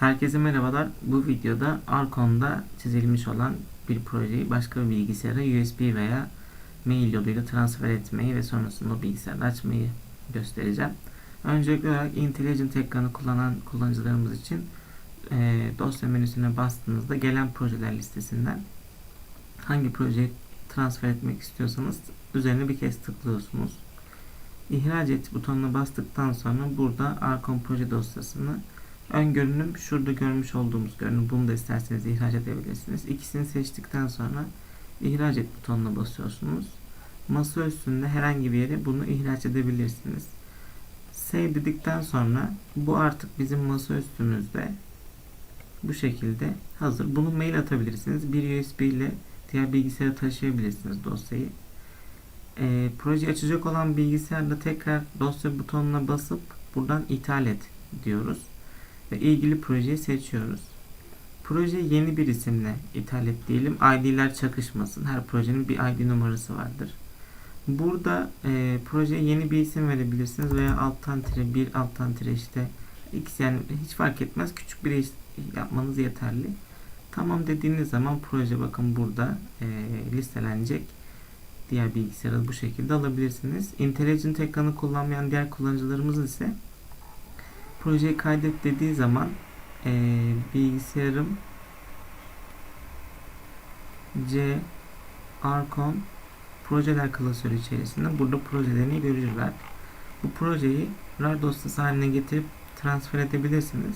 Herkese merhabalar. Bu videoda Arcon'da çizilmiş olan bir projeyi başka bir bilgisayara USB veya mail yoluyla transfer etmeyi ve sonrasında o bilgisayarda açmayı göstereceğim. Öncelikli olarak IntelliGent ekranı kullanan kullanıcılarımız için e, dosya menüsüne bastığınızda gelen projeler listesinden hangi projeyi transfer etmek istiyorsanız üzerine bir kez tıklıyorsunuz. İhraç et butonuna bastıktan sonra burada Arcon proje dosyasını ön görünüm şurada görmüş olduğumuz görünüm bunu da isterseniz ihraç edebilirsiniz. İkisini seçtikten sonra ihraç et butonuna basıyorsunuz. Masa üstünde herhangi bir yere bunu ihraç edebilirsiniz. Save dedikten sonra bu artık bizim masa üstümüzde bu şekilde hazır. Bunu mail atabilirsiniz. Bir USB ile diğer bilgisayara taşıyabilirsiniz dosyayı. Ee, proje açacak olan bilgisayarda tekrar dosya butonuna basıp buradan ithal et diyoruz ve ilgili projeyi seçiyoruz. Proje yeni bir isimle ithal diyelim. ID'ler çakışmasın. Her projenin bir ID numarası vardır. Burada e, projeye yeni bir isim verebilirsiniz veya alttan tire bir alttan tire işte x yani hiç fark etmez. Küçük bir yapmanız yeterli. Tamam dediğiniz zaman proje bakın burada e, listelenecek. Diğer bilgisayarı bu şekilde alabilirsiniz. IntelliGent ekranı kullanmayan diğer kullanıcılarımız ise projeyi kaydet dediği zaman e, bilgisayarım C Arcon projeler klasörü içerisinde burada projelerini görürler. Bu projeyi RAR dosyası haline getirip transfer edebilirsiniz.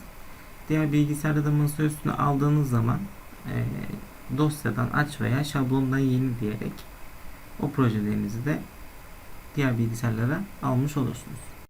Diğer bilgisayarda da masa üstüne aldığınız zaman e, dosyadan aç veya şablondan yeni diyerek o projelerinizi de diğer bilgisayarlara almış olursunuz.